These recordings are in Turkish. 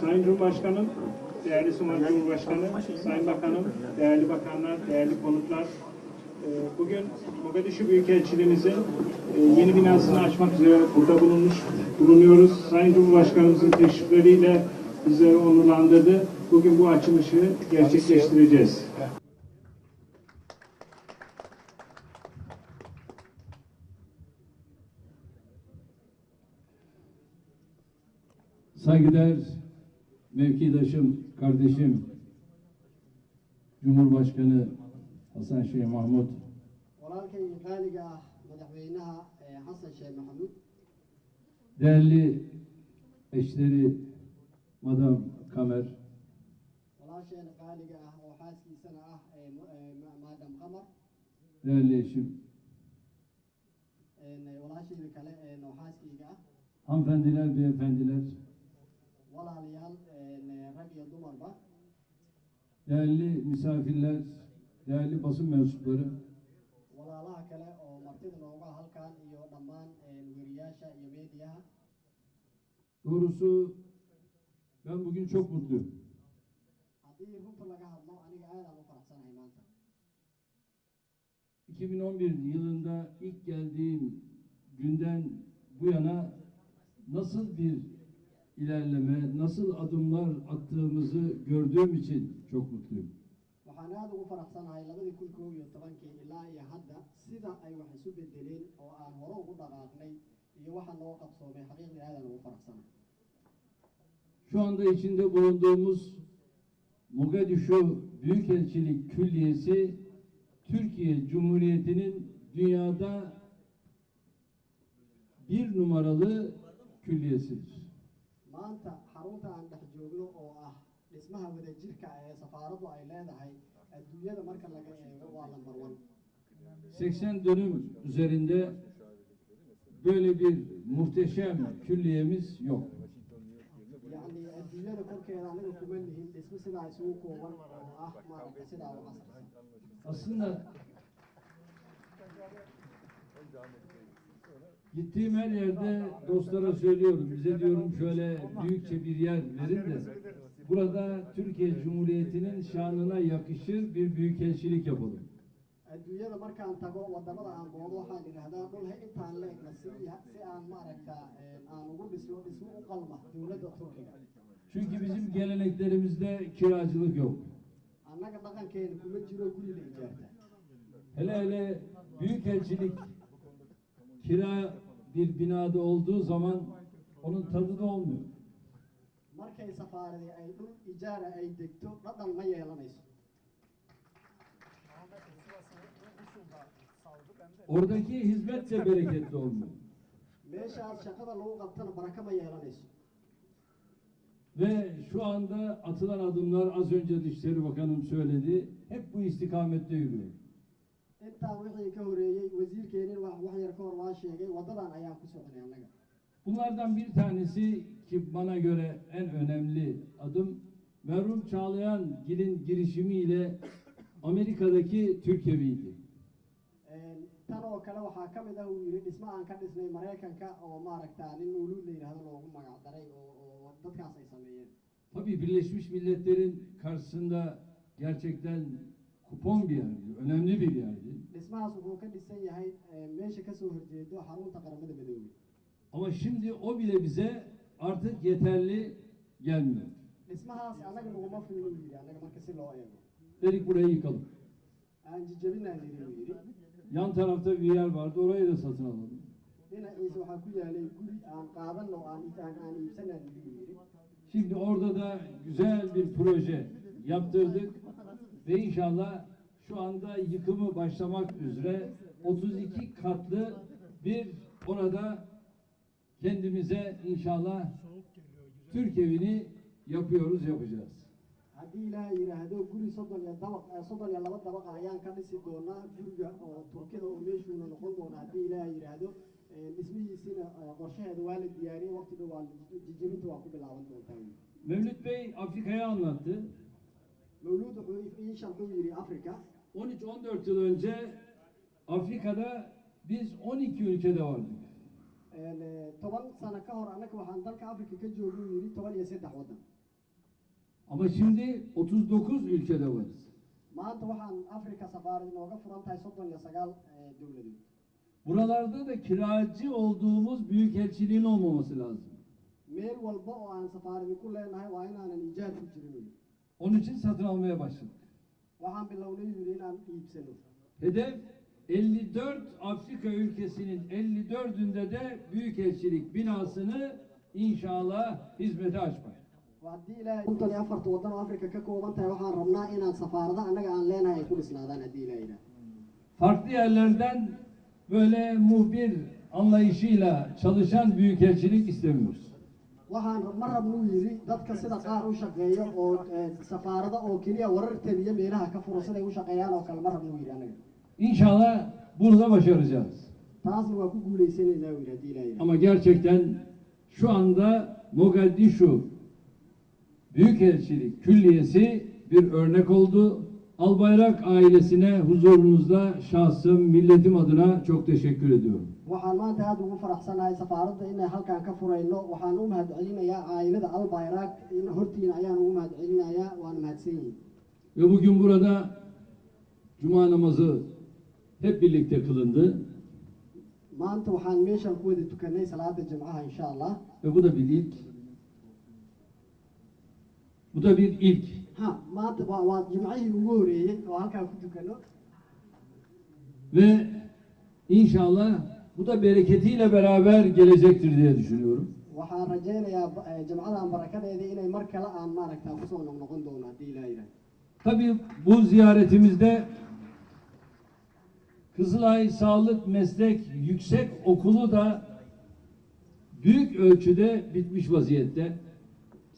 Sayın Cumhurbaşkanım, değerli Sunay Cumhurbaşkanı, Sayın Bakanım, değerli bakanlar, değerli konuklar. e, Bugün Mogadishu Büyükelçiliğimizin e, yeni binasını açmak üzere burada bulunmuş bulunuyoruz. Sayın Cumhurbaşkanımızın teşrifleriyle bizleri onurlandırdı. Bugün bu açılışı gerçekleştireceğiz. Saygıdeğer mevkidaşım, kardeşim Cumhurbaşkanı Hasan Şeyh Mahmud. Değerli eşleri Madam Kamer. Değerli eşim. Hanımefendiler, beyefendiler. Vallahi değerli misafirler, değerli basın mensupları, walaalaha kale oo martida nooga halkan iyo dhammaan een, weriyaasha iyo meediyaha doğrusu ben bugün çok mutluyum. haddii runta laga hadlo aniga aadaan u faraxsanahay maanta 2011 yılında ilk geldiğim günden bu yana nasıl bir ilerleme, nasıl adımlar attığımızı gördüğüm için çok mutluyum. waxaan aada ugu faraxsanahay labadii kun koob iyo tobankii ilaa iyo hadda sida ay wax isu bedeleen oo aan hore ugu dhaqaaqnay iyo waxa noo qabsoomay xaqiiqdii aadaan ugu faraxsanahay Şu anda içinde bulunduğumuz Mogadishu Büyükelçilik Külliyesi Türkiye Cumhuriyeti'nin dünyada bir numaralı külliyesidir. Maanta xarunta aan dhex joogno oo ah dhismaha wadajirka ee safaaraddu ay leedahay adduunyada marka laga eego waa lambar one 80 dönüm üzerinde böyle bir muhteşem külliyemiz yok. yacni adduunyada korkeeda anaga kuma lihin dhismo sidaa isugu kooban oo ah maaragta sidaa u casrisan Aslında gittiğim her yerde dostlara söylüyorum. Bize diyorum şöyle büyükçe bir yer verin de burada Türkiye Cumhuriyeti'nin şanına yakışır bir büyükelçilik yapalım. adduunyada markaan tago wadamada aan boodo waxaan idhahdaa dhul he intaan la egna si si aan maaragta een, aan ugu dhisno dhismo u qalma dowladda turkiga Çünkü bizim geleneklerimizde kiracılık yok. annaga dhaqankeena kuma jiro guri la ijaarta Hele hele büyükelçilik kira bir binada olduğu zaman onun tadı da olmuyor. markay safaaradi ay dhul ijaara ay degto dhadhan ma yeelanayso Oradaki hizmet de bereketli olmuyor. meeshaas shaqada lagu qabtana baraka ma yeelanayso Ve şu anda atılan adımlar az önce Dışişleri Bakanım söyledi. Hep bu istikamette yürüyor. Intaa wixii ka horeeyey wasiirkeenin wax wax yar ka hor waa sheegay waddadan ayaan ku socnay annaga Bunlardan bir tanesi ki bana göre en önemli adım merhum Çağlayan Gil'in girişimiyle Amerika'daki Türkeviydi. Een, tan oo kale waxaa ka mid ah uu yidhi dhismo aan ka dhisnay maraykanka oo maaragta nin mawluud la yidhaahdo loogu magac daray oo oo dadkaas ay sameeyeen Tabii Birleşmiş Milletler'in karşısında gerçekten kupon bir yerdi, önemli bir yerdi. Dhismahaas wuxuu ka dhisan yahay ee, meesha kasoo horjeedo xarunta qaramada midoobay Ama şimdi o bile bize artık yeterli gelmiyor. dhismahaas annaga naguma filin uu yidhi annaga marka si loo eego Dedik burayı yıkalım. aan jijabinaan yidhi uu yidhi Yan tarafta bir yer vardı, orayı da satın alalım. dhinaciisa waxaa ku yaalay guri aan qaadan oo aan aan aan iibsanaan yidhi uu yidhi Şimdi orada da güzel bir proje yaptırdık ve inşallah şu anda yıkımı başlamak üzere 32 katlı bir orada kendimize inşallah Türk evini yapıyoruz, yapacağız. haddii ilaaha yidhaahdo guri soddon iyo dabaq eh, soddon iyo laba dabaq ayaan ka dhisi doonaa guriga oo turkida oo meeshuuna noqon doona haddii ilaaha yidhaahdo Eh, dhismihiisina qorshaheeda waa la diyaariyey waqti dhow waa jijabinta waa ku bilaaban doontaa. Mevlüt Bey Afrika'ya anlattı. 13-14 yıl önce Afrika'da biz 12 ülkede vardık. Waddan Ama şimdi 39 ülkede varız. maanta waxaan afrika safaarad inooga furan tahay soddon iyo sagaal dowladood Buralarda da kiracı olduğumuz büyükelçiliğin olmaması lazım. meel walba oo aan safaaradi ku leenahay waa inaanan ijaab ku jirin wey. Onun için satın almaya başladık. Hedef 54 Afrika ülkesinin 54'ünde de büyükelçilik binasını inşallah hizmete açmak. haddii ilaahay konton iyo afarta waddan oo afrika ka kooban tahay waxaan rabnaa inaan safaarada annaga aan leenahay ay ku dhisnaadaan haddii ilaahay yidhaah Farklı yerlerden böyle muhbir anlayışıyla çalışan büyükelçilik istemiyoruz. Waxaan ma rabnuu yidhi dadka sida qaar u shaqeeya oo safaarada oo keliya warar tabiya meelaha ka furo siday u shaqeeyaan oo kale ma rabnuu yidhi annaga İnşallah bunu da başaracağız. taasna waa ku guulaysanaynaa yidhi haddii ilaahay Ama gerçekten şu anda Mogadishu Büyükelçilik Külliyesi bir örnek oldu. Albayrak ailesine huzurunuzda şahsım, milletim adına çok teşekkür ediyorum. waxaan maanta aada ugu faraxsanahay safaaradda inay halkan ka furayno waxaan u mahadcelinayaa caayilada albayrak in hortiina ayaan ugu mahadcelinayaa waana mahadsan yihiin Ve bugün burada Cuma namazı hep birlikte kılındı. maanta waxaan meeshan ku wada tukanay salaada jimcaha insha allah Ve bu da bir ilk. Bu da bir ilk. Ha maanta waa jimcihii ugu horeeyey oo halkan ku tukano Ve inşallah bu da bereketiyle beraber gelecektir diye düşünüyorum. waxaan rajaynayaa jimcadan barakadeeda inay mar kale aan maaragta kusoo noqnoqon doono haddii ilaah yidhaah Tabii bu ziyaretimizde Kızılay Sağlık Meslek Yüksek Okulu da büyük ölçüde bitmiş vaziyette.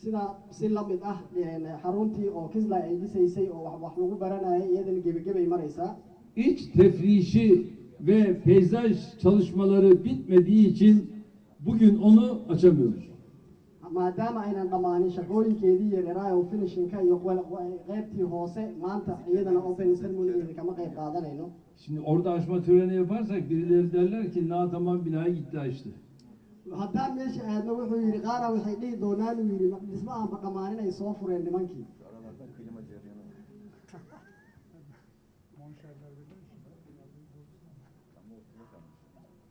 Sida si la mid ah eh, xaruntii oo kislay ay dhisaysay oo wax wax lagu baranayay iyadana gebagebay maraysaa İç tefrişi ve peyzaj çalışmaları bitmediği için bugün onu açamıyoruz. maadaama aynan dhammaanin shaqooyinkeedii yaryaraay oo finishinka iyo qeybtii hoose maanta iyadana open ceremony kama qeyb qaadanayno Şimdi orada açma töreni yaparsak birileri derler ki na tamam binayı gitti açtı. Haddaan meesha aadno wuxuu yidhi qaara waxay dhihi doonaan uu yidhi dhisma aanba dhammaanin ay soo fureen nimankii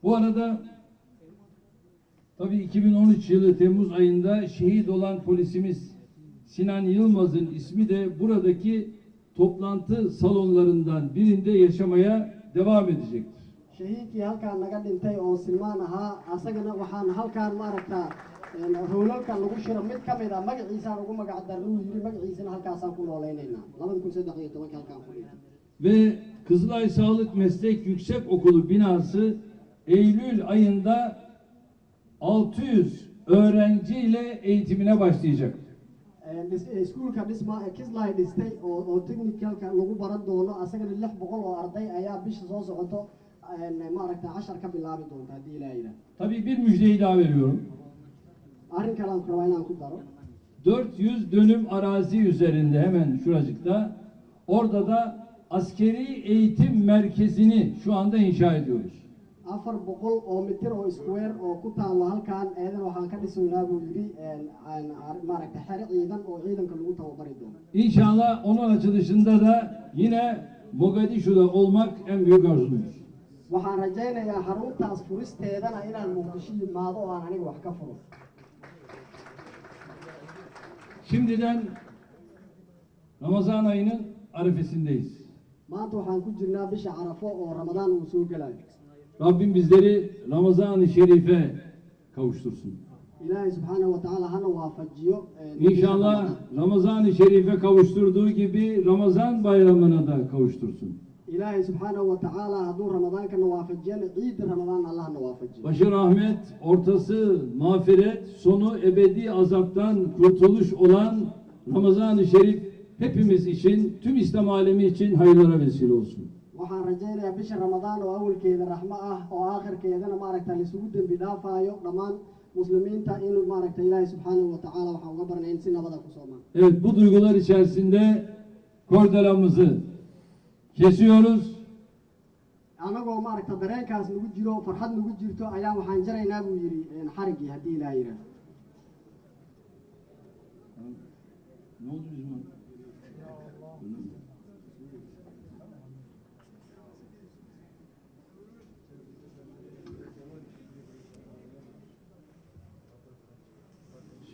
Bu arada tabii 2013 yılı Temmuz ayında şehit olan polisimiz Sinan Yılmaz'ın ismi de buradaki toplantı salonlarından birinde yaşamaya devam edecektir. Shahiidkii halkaan naga dhintay oo silmaan ahaa asagana waxaan halkaan maaragta howlalkan lagu shiro mid ka mid a magaciisaan ugu magac darnuu yidhi magaciisana halkaasaan ku noolaynaynaa labada kun saddex iyo tobanka halkaan ku dhintay. Ve Kızılay Sağlık Meslek Yüksek Okulu binası Eylül ayında 600 öğrenciyle eğitimine başlayacak. Iskuulka dhisma ee kislay dhistay oo oo technicalka lagu baran doono asagana lix boqol oo arday ayaa bisha soo socoto een, maaragta cashar ka bilaabi doonta haddii ilaaha yidhaah Tabii bir müjdeyi daha veriyorum. arrin ku rabaa inaan ku daro 400 dönüm arazi üzerinde hemen şuracıkta orada da askeri eğitim merkezini şu anda inşa ediyoruz. afar boqol oo mitir oo square oo ku taalo halkaan eedan waxaan ka dhisaynaa buu yidhi een, een, ar- maaragta xero ciidan oo ciidanka lagu tababari doono İnşallah onun açılışında da yine Mogadishu'da olmak en büyük arzumuz. Waxaan rajaynayaa xaruntaas furisteedana inaan muqdisho yimaado oo aan aniga wax ka furo Şimdiden Ramazan ayının arifesindeyiz. maanta waxaan ku jirnaa bisha carafo oo ramadaan uu soo gelayo Rabbim bizleri Ramazan-ı Şerif'e kavuştursun. ilaahay subxaanahu watacaala hana waafajiyo een, bisha İnşallah. Ramazan-ı Şerif'e kavuşturduğu gibi Ramazan bayramına da kavuştursun. İlaahay subxaanahu watacaala hadduu ramadaankana waafajiyana ciidda ramadaan allahna waafajiyo Başı rahmet, ortası mağfiret, sonu ebedi azaptan kurtuluş olan Ramazan-ı Şerif hepimiz için, tüm İslam alemi için hayırlara vesile olsun. waxaan rajaynayaa bisha ramadaan oo awalkeeda raxmo ah oo aakhirkeedana maaragta laisugu dembi dhaafaayo dhammaan muslimiinta in maaragta ilaahay subxaanahu watacaala waxaan uga barnay in si nabada ku soomaan Evet bu duygular içerisinde kordelamızı kesiyoruz. anagoo maaragta dareenkaas nagu jiro oo farxad nagu jirto ayaa waxaan jaraynaa buu yidhi xariggii haddii ilaa yidha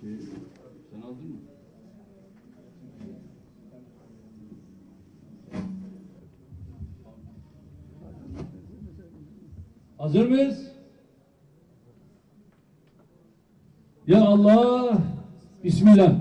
Şey, sen aldın mı? Hazır mıyız? Ya Allah Bismillah